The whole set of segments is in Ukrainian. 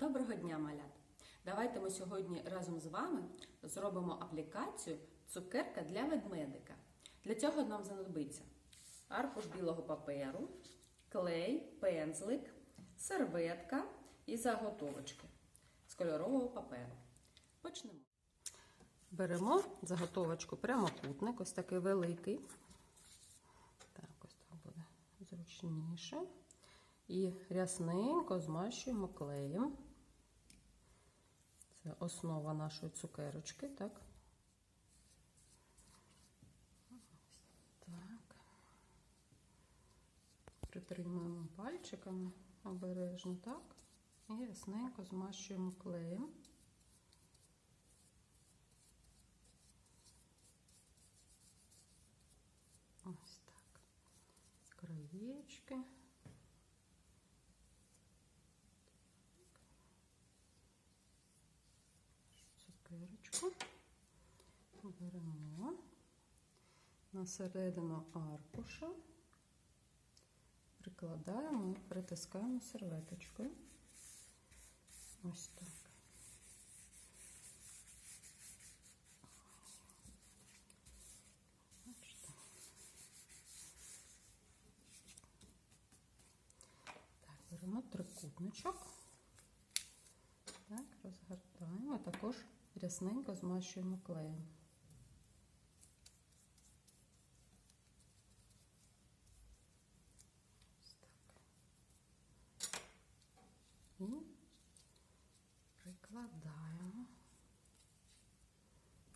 Доброго дня, малят! Давайте ми сьогодні разом з вами зробимо аплікацію цукерка для ведмедика. Для цього нам знадобиться аркуш білого паперу, клей, пензлик, серветка і заготовочки з кольорового паперу. Почнемо. Беремо заготовочку прямокутник, ось такий великий. Так, ось так буде зручніше. І рясненько змащуємо клеєм. Основа нашої цукерочки, так? Так. Притримуємо пальчиками обережно, так? І рясненько змащуємо клеєм. Ось так. Краєчки. цукерочку беремо на середину аркуша, прикладаємо і притискаємо серветочкою. Ось так. Беремо трикутничок. Так, розгортаємо, також рясненько змащуємо клеєм. Ось так. І прикладаємо.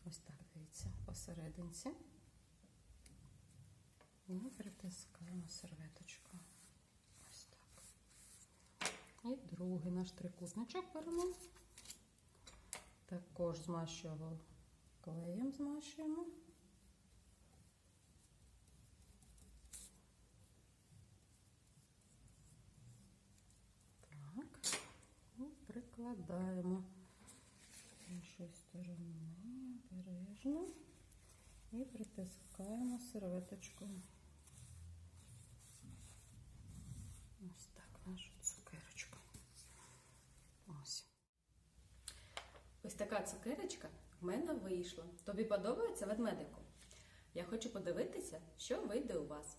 Ось так, дивіться, посерединці. І притискаємо серветочку. Ось так. І другий наш трикутничок беремо. Також змащуємо клеєм змащуємо. Так, і прикладаємо з іншої сторони обережно і притискаємо серветочкою. Ось так нашу цукерочку. Ось. Ось така цукерочка в мене вийшла. Тобі подобається ведмедику? Я хочу подивитися, що вийде у вас.